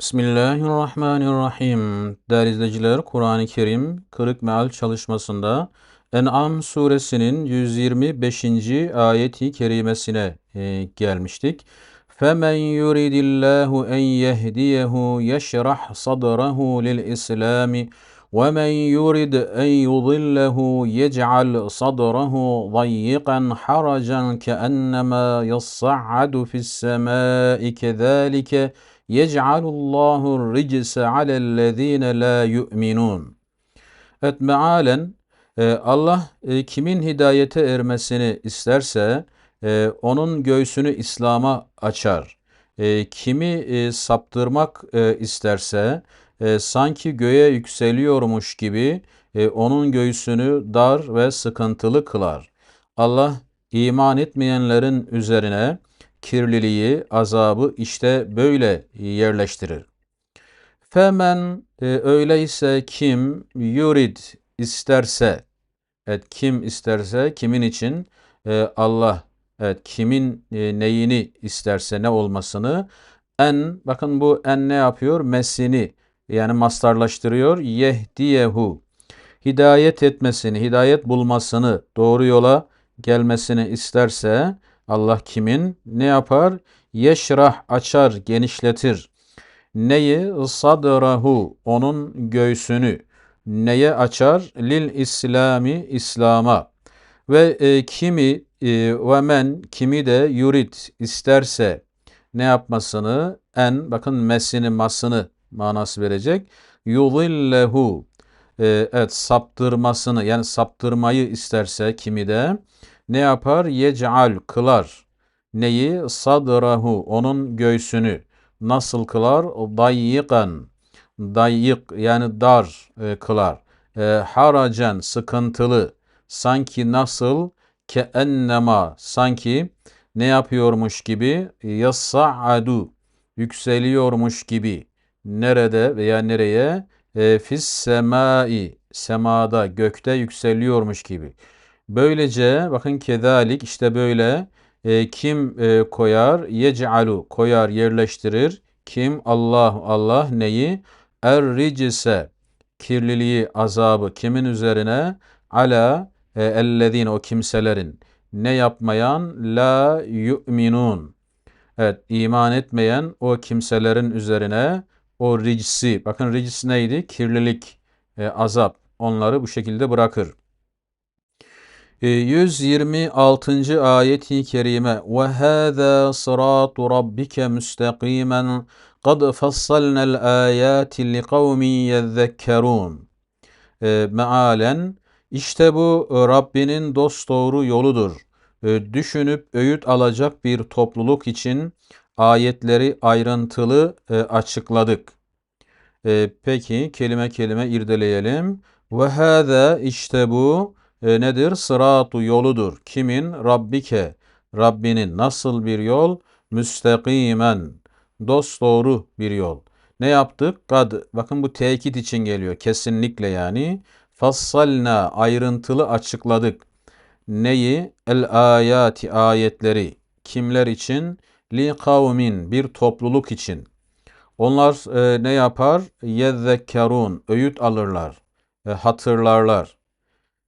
Bismillahirrahmanirrahim. Değerli izleyiciler, Kur'an-ı Kerim Kırık Meal çalışmasında En'am suresinin 125. ayeti kerimesine e, gelmiştik. فَمَنْ يُرِدِ اللّٰهُ اَنْ يَهْدِيَهُ يَشْرَحْ صَدْرَهُ لِلْإِسْلَامِ وَمَنْ يُرِدْ اَنْ يُضِلَّهُ يَجْعَلْ صَدْرَهُ ضَيِّقًا حَرَجًا كَأَنَّمَا يَصَّعَّدُ فِي السَّمَاءِ كَذَٰلِكَ Yec'alullahu ricse alellezine la yu'minun. Et mealen e, Allah e, kimin hidayete ermesini isterse e, onun göğsünü İslam'a açar. Kimi saptırmak isterse sanki göğe yükseliyormuş gibi onun göğsünü dar ve sıkıntılı kılar. Allah iman etmeyenlerin üzerine kirliliği, azabı işte böyle yerleştirir. Femen e, öyleyse kim yurid isterse, evet kim isterse kimin için e, Allah evet kimin e, neyini isterse ne olmasını en bakın bu en ne yapıyor? Mesini yani mastarlaştırıyor. Yehdiyehu hidayet etmesini, hidayet bulmasını, doğru yola gelmesini isterse Allah kimin ne yapar? Yeşrah açar, genişletir. Neyi? Sadrahu onun göğsünü. Neye açar? Lil İslami İslam'a. Ve e, kimi e, ve men kimi de yurid isterse ne yapmasını en bakın mesini masını manası verecek. Yudillehu e, evet saptırmasını yani saptırmayı isterse kimi de ne yapar? Yec'al kılar. Neyi? Sadrahu onun göğsünü. Nasıl kılar? Dayyikan. Dayyik yani dar e, kılar. E, haracan sıkıntılı. Sanki nasıl? Ke ennema sanki ne yapıyormuş gibi? Yassa'adu yükseliyormuş gibi. Nerede veya nereye? E, fis semai semada gökte yükseliyormuş gibi. Böylece bakın kedalik işte böyle e, kim e, koyar? Yec'alu koyar yerleştirir. Kim? Allah Allah neyi? Er ricise kirliliği azabı kimin üzerine? Ala e, ellezine o kimselerin ne yapmayan? La yu'minun. Evet iman etmeyen o kimselerin üzerine o ricsi bakın ricis neydi? Kirlilik, e, azap onları bu şekilde bırakır. 126. ayeti kerime ve hâzâ sırâtu rabbike müstakîmen kad fassalnel âyâti li kavmin yezzekkerûn mealen işte bu Rabbinin dosdoğru yoludur. E, düşünüp öğüt alacak bir topluluk için ayetleri ayrıntılı e, açıkladık. E, peki kelime kelime irdeleyelim. Ve hâzâ işte bu e, nedir? Sıratu yoludur. Kimin? Rabbike. Rabbinin nasıl bir yol? Müstakimen. Dost doğru bir yol. Ne yaptık? Kad. Bakın bu tekit için geliyor. Kesinlikle yani. Fassalna ayrıntılı açıkladık. Neyi? El ayati ayetleri. Kimler için? Li kavmin bir topluluk için. Onlar e, ne yapar? Yezzekkerun öğüt alırlar, e, hatırlarlar.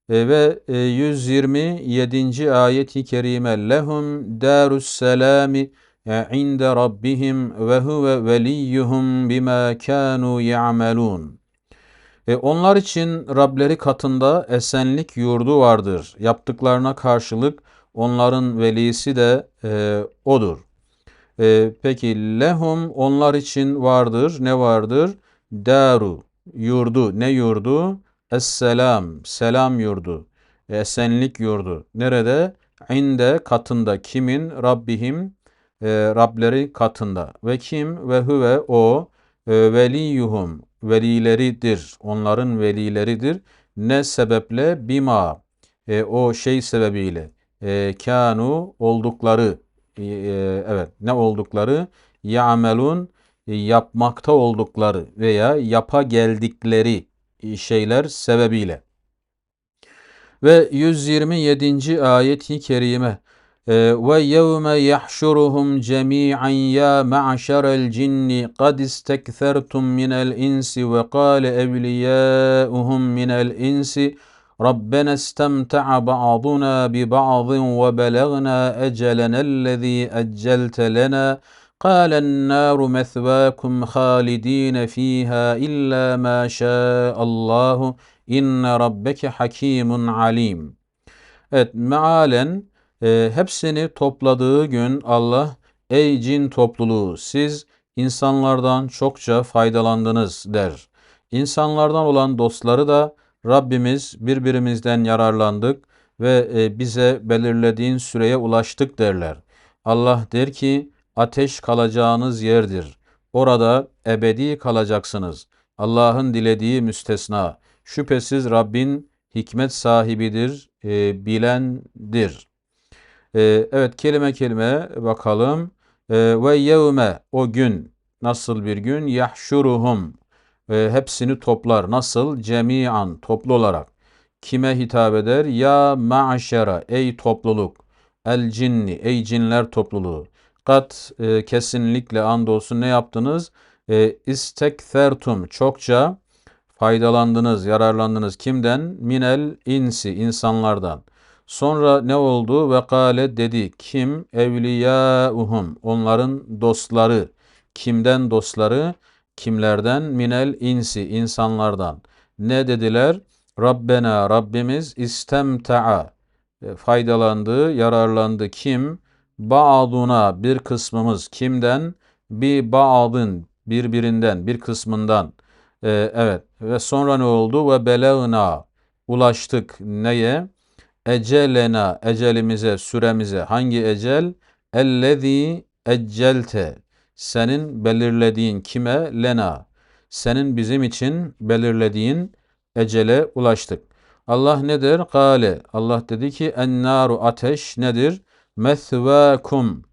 E, ve 127. E, ayet-i kerime lehum darus selami e, inde rabbihim ve huve veliyyuhum bima kanu ya'malun. Onlar için Rableri katında esenlik yurdu vardır. Yaptıklarına karşılık onların velisi de e, odur. E, peki lehum onlar için vardır. Ne vardır? Daru yurdu. Ne yurdu? Esselam, selam yurdu, esenlik yurdu. Nerede? İnde katında. Kimin? Rabbihim, e, Rableri katında. Ve kim? Ve huve o, e, veliyuhum, velileridir. Onların velileridir. Ne sebeple? Bima, e, o şey sebebiyle. E, kanu oldukları, e, e evet ne oldukları? Ya'melun, yapmakta oldukları veya yapa geldikleri şeyler sebebiyle. Ve 127. ayet-i kerime ويوم يحشرهم جميعا يا معشر الجن قد استكثرتم من الإنس وقال أولياؤهم من الإنس ربنا استمتع بعضنا ببعض وبلغنا أجلنا الذي أجلت لنا قال النار مثواكم خالدين فيها إلا ما شاء الله إن ربك حكيم عليم Evet mealen e, hepsini topladığı gün Allah ey cin topluluğu siz insanlardan çokça faydalandınız der. İnsanlardan olan dostları da Rabbimiz birbirimizden yararlandık ve e, bize belirlediğin süreye ulaştık derler. Allah der ki ateş kalacağınız yerdir. Orada ebedi kalacaksınız. Allah'ın dilediği müstesna. Şüphesiz Rabbin hikmet sahibidir, e, bilendir. E, evet kelime kelime bakalım. E, ve yevme o gün nasıl bir gün? Yahşuruhum e, hepsini toplar. Nasıl? Cemian toplu olarak. Kime hitap eder? Ya ma'şera ey topluluk. El cinni ey cinler topluluğu. Kat e, kesinlikle andolsun ne yaptınız? E, istekfertum çokça faydalandınız, yararlandınız. Kimden? Minel insi insanlardan. Sonra ne oldu? Ve kale dedi. Kim? Evliyauhum. Onların dostları. Kimden dostları? Kimlerden? Minel insi. insanlardan. Ne dediler? Rabbena Rabbimiz istemta'a. E, faydalandı, yararlandı. Kim? Ba'duna bir kısmımız. Kimden? Bi ba'dın birbirinden, bir kısmından. Ee, evet. Ve sonra ne oldu? Ve belagna. Ulaştık neye? Ecelena. Ecelimize, süremize. Hangi ecel? Ellezî eccelte. Senin belirlediğin kime? Lena. Senin bizim için belirlediğin ecele ulaştık. Allah ne der? Kale. Allah dedi ki ennaru ateş nedir? Methvâkum.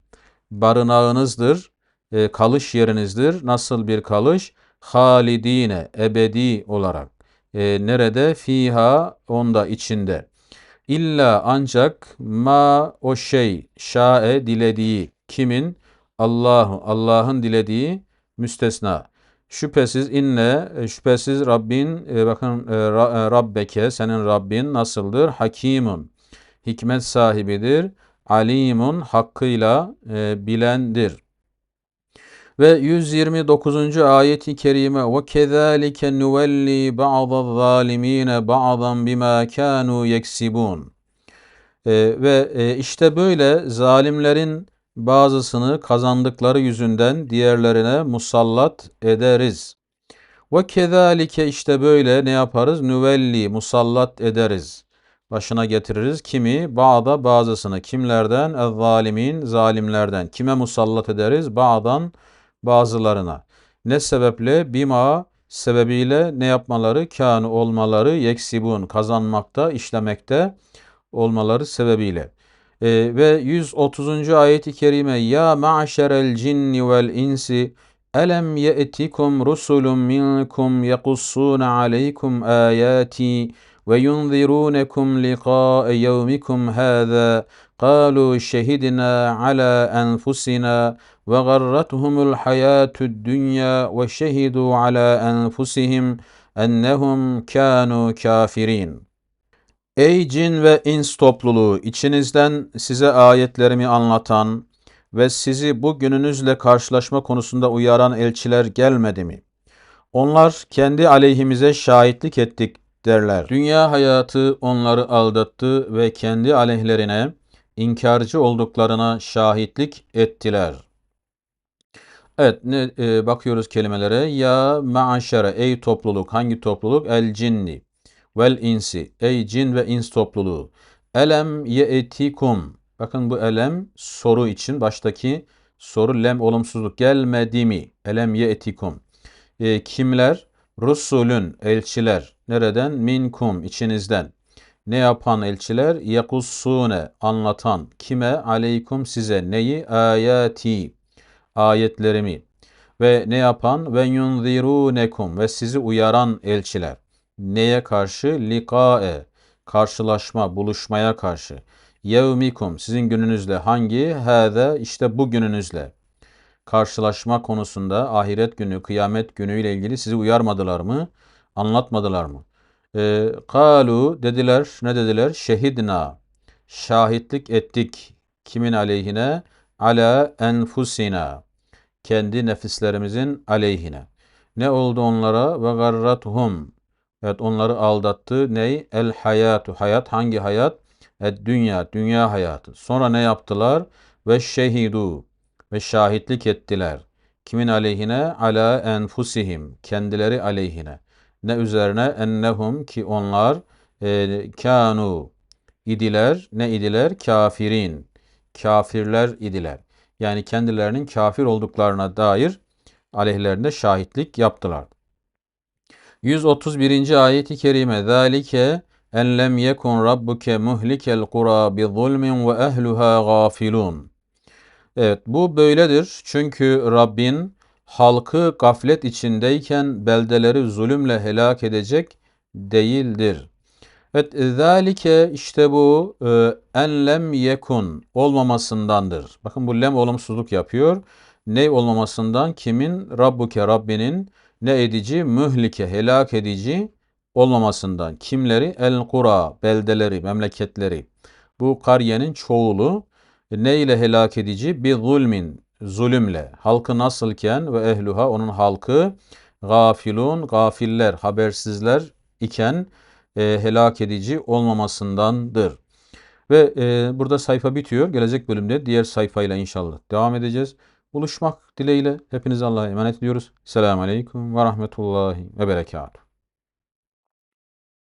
Barınağınızdır. E, kalış yerinizdir. Nasıl bir kalış? halidine ebedi olarak. E, nerede? Fiha onda içinde. İlla ancak ma o şey şae dilediği kimin? Allahu Allah'ın dilediği müstesna. Şüphesiz inne e, şüphesiz Rabbin e, bakın e, e, Rabbeke senin Rabbin nasıldır? Hakimun. Hikmet sahibidir. Alimun hakkıyla e, bilendir. Ve 129. ayeti kerime ve kezalike nuvelli ba'daz zalimine ba'dan bima kanu yeksibun. Ee, ve e, işte böyle zalimlerin bazısını kazandıkları yüzünden diğerlerine musallat ederiz. Ve kezalike işte böyle ne yaparız? Nüvelli musallat ederiz. Başına getiririz. Kimi? Bağda bazısını. Kimlerden? Zalimin zalimlerden. Kime musallat ederiz? Bağdan bazılarına. Ne sebeple? Bima sebebiyle ne yapmaları? Kânu olmaları, yeksibun kazanmakta, işlemekte olmaları sebebiyle. Ee, ve 130. ayeti kerime Ya ma'şerel cinni vel insi Elem ye'tikum rusulun minkum yakussuna aleykum ayati ve yunzirunekum liqa'e yevmikum hâzâ قالوا شهدنا على أنفسنا وغرتهم الحياة الدنيا وشهدوا على أنفسهم أنهم كانوا كافرين Ey cin ve ins topluluğu, içinizden size ayetlerimi anlatan ve sizi bu gününüzle karşılaşma konusunda uyaran elçiler gelmedi mi? Onlar kendi aleyhimize şahitlik ettik derler. Dünya hayatı onları aldattı ve kendi aleyhlerine inkarcı olduklarına şahitlik ettiler. Evet ne e, bakıyoruz kelimelere. Ya ma'aşere ey topluluk hangi topluluk? El cinni vel insi ey cin ve ins topluluğu. Elem ye'tikum bakın bu elem soru için baştaki soru lem olumsuzluk gelmedi mi? Elem ye'tikum. E, kimler? Rusulün elçiler. Nereden? Minkum içinizden. Ne yapan elçiler? Yakussune anlatan. Kime? Aleykum size. Neyi? Ayati. Ayetlerimi. Ve ne yapan? Ve yunzirunekum. Ve sizi uyaran elçiler. Neye karşı? Likae. Karşılaşma, buluşmaya karşı. yevmikum sizin gününüzle hangi hâze işte bu gününüzle karşılaşma konusunda ahiret günü, kıyamet günü ile ilgili sizi uyarmadılar mı? Anlatmadılar mı? E, kalu dediler, ne dediler? Şehidna, şahitlik ettik. Kimin aleyhine? Ala enfusina, kendi nefislerimizin aleyhine. Ne oldu onlara? Ve garratuhum, evet onları aldattı. Ney? El hayatu, hayat hangi hayat? Et dünya, dünya hayatı. Sonra ne yaptılar? Ve şehidu, ve şahitlik ettiler. Kimin aleyhine? Ala enfusihim. Kendileri aleyhine. Ne üzerine? Ennehum ki onlar e, kanu idiler. Ne idiler? Kafirin. Kafirler idiler. Yani kendilerinin kafir olduklarına dair aleyhlerinde şahitlik yaptılar. 131. ayeti kerime Zalike en lem yekun rabbuke muhlikel kura bi zulmin ve ehluha gafilun. Evet bu böyledir. Çünkü Rabbin halkı gaflet içindeyken beldeleri zulümle helak edecek değildir. Evet, zalike işte bu e, en lem yekun olmamasındandır. Bakın bu lem olumsuzluk yapıyor. Ne olmamasından? Kimin? Rabbuke Rabbinin ne edici? Mühlike, helak edici olmamasından. Kimleri? El kura, beldeleri, memleketleri. Bu kariyenin çoğulu. Ne ile helak edici? Bir zulmin, zulümle. Halkı nasılken ve ehluha onun halkı gafilun, gafiller, habersizler iken e, helak edici olmamasındandır. Ve e, burada sayfa bitiyor. Gelecek bölümde diğer sayfayla inşallah devam edeceğiz. Buluşmak dileğiyle hepinize Allah'a emanet ediyoruz. Selamun Aleyküm ve Rahmetullahi ve Berekatuhu.